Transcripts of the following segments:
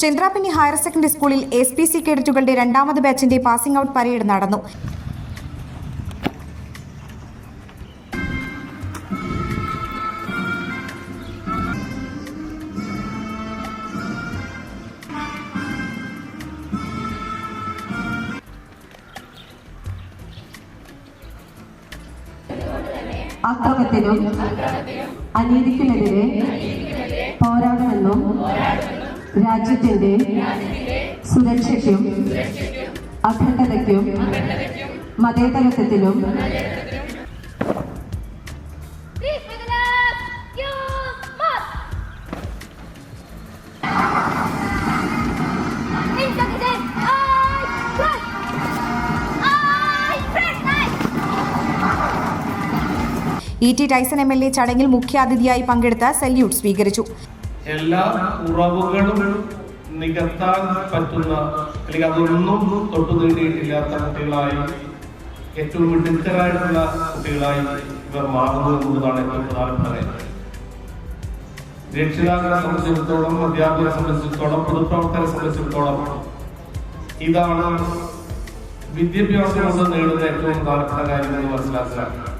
Chandrapinni higher secondary സ്കൂളിൽ S P C കേഡറ്റുകളുടെ രണ്ടാമത് ബാച്ചിന്റെ പാസിംഗ് ഔട്ട് പരേഡ് നടന്നു. അക്രമത്തിനും അനീതിക്കുമെതിരെ press! സുരക്ഷയ്ക്കും അഖണ്ഡതയ്ക്കും മതേതരത്വത്തിലും E T Tyson M L A ചടങ്ങിൽ മുഖ്യാതിഥിയായി പങ്കെടുത്ത സല്യൂട്ട് സ്വീകരിച്ചു എല്ലാ ഉറവുകളും നികത്താൻ പറ്റുന്ന അല്ലെങ്കിൽ അതൊന്നും തൊട്ടു നേടിയിട്ടില്ലാത്ത കുട്ടികളായി ഏറ്റവും മിടുക്കരായിട്ടുള്ള കുട്ടികളായി ഇവർ മാറുന്നു എന്നുള്ളതാണ് ഏറ്റവും പ്രധാനപ്പെട്ട രക്ഷിതാക്കളെ സംബന്ധിച്ചിടത്തോളം അധ്യാപകരെ സംബന്ധിച്ചിടത്തോളം പൊതുപ്രവർത്തകരെ സംബന്ധിച്ചിടത്തോളം ഇതാണ് വിദ്യാഭ്യാസം കൊണ്ട് നേടുന്ന ഏറ്റവും പ്രധാനപ്പെട്ട കാര്യം എന്ന് മനസ്സിലാക്കുക.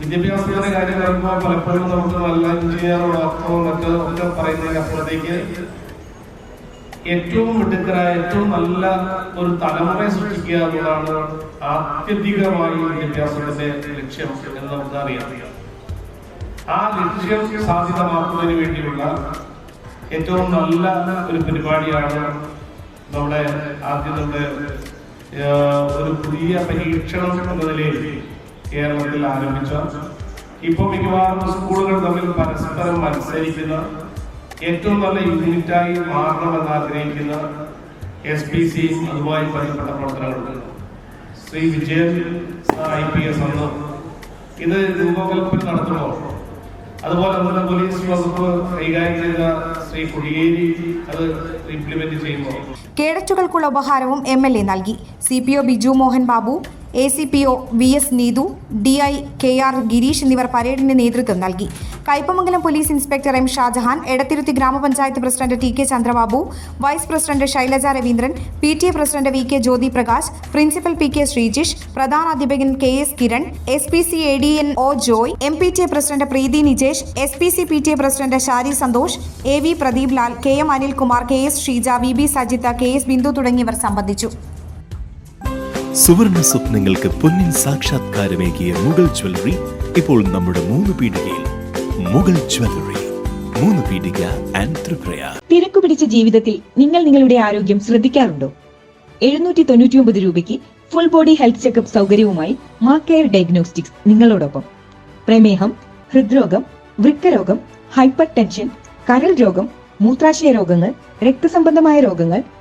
വിദ്യാഭ്യാസത്തിന്റെ കാര്യം പറയുമ്പോൾ പലപ്പോഴും നമുക്ക് നല്ല എഞ്ചിനീയറോ ഡോക്ടറോ മറ്റോ ഒക്കെ പറയുന്നതിന് അപ്പുറത്തേക്ക് ഏറ്റവും മിടുക്കരായ ഏറ്റവും നല്ല ഒരു തലമുറയെ സൃഷ്ടിക്കുക എന്നുള്ളതാണ് ആത്യന്തികമായി വിദ്യാഭ്യാസത്തിന്റെ ലക്ഷ്യം എന്ന് നമുക്ക് അറിയാം. ആ ലക്ഷ്യം സാധ്യതമാക്കുന്നതിന് വേണ്ടിയുള്ള ഏറ്റവും നല്ല ഒരു പരിപാടിയാണ് നമ്മുടെ ആദ്യം നമ്മുടെ ഒരു പുതിയ പരീക്ഷണം എന്ന നിലയിൽ കേരളത്തിൽ ആരംഭിച്ച. ഇപ്പൊ മിക്കവാറും സ്കൂളുകൾ തമ്മിൽ പരസ്പരം മത്സരിക്കുന്ന ഏറ്റവും നല്ല യൂണിറ്റായി മാറണമെന്ന് ആഗ്രഹിക്കുന്ന എസ് പി സി അതുമായി ബന്ധപ്പെട്ട പ്രവർത്തനങ്ങളുണ്ട്. Shri Vijayan I P S അന്ന് ഇത് രൂപകൽപ്പന നടത്തുമ്പോൾ അതുപോലെ തന്നെ പോലീസ് വകുപ്പ് കൈകാര്യം ചെയ്ത ശ്രീ കുടിയേരി അത് ഇംപ്ലിമെന്റ് ചെയ്യുമ്പോൾ. കേടച്ചുകൾക്കുള്ള ഉപഹാരവും എം എൽ എ നൽകി. C P O Biju Mohan Babu A C P O V S Neethu D I K R Gireesh എന്നിവർ പരേഡിന് നേതൃത്വം നൽകി. Kaipamangalam police inspector M Shajahan Edathiruthi ഗ്രാമപഞ്ചായത്ത് president T K Chandrababu vice president Shailaja Raveendran P T A president V K Jyothi Prakash principal P K Sreejish പ്രധാന അധ്യാപകൻ K S Kiran S P C A D N O Joy M P T A president Preethi Nijesh S P C P T A president Shari Santhosh A V Pradeep Lal K M Anilkumar K S Sheeja V B Sajitha K S Bindu തുടങ്ങിയവർ സംബന്ധിച്ചു. സുവർണ സ്വപ്നങ്ങൾക്ക് പൊന്നിൻ സാക്ഷാത്കാരമേകിയ Mughal jewellery ഇപ്പോൾ നമ്മുടെ മൂന്ന് പീടികയിൽ. Mughal jewellery മൂന്ന് പീടിക ആൻഡ് ത്രിപുര തിരക്കുപിടിച്ച ജീവിതത്തിൽ നിങ്ങൾ നിങ്ങളുടെ ആരോഗ്യം ശ്രദ്ധിക്കാറുണ്ടോ? എഴുന്നൂറ്റി തൊണ്ണൂറ്റി ഒമ്പത് രൂപയ്ക്ക് ഫുൾ ബോഡി ഹെൽത്ത് ചെക്കപ്പ് സൗകര്യവുമായി മാ കെയർ ഡയഗ്നോസ്റ്റിക്സ് നിങ്ങളോടൊപ്പം. പ്രമേഹം ഹൃദ്രോഗം വൃക്കരോഗം ഹൈപ്പർ ടെൻഷൻ കരൾ രോഗം മൂത്രാശയ രോഗങ്ങൾ രക്തസംബന്ധമായ രോഗങ്ങൾ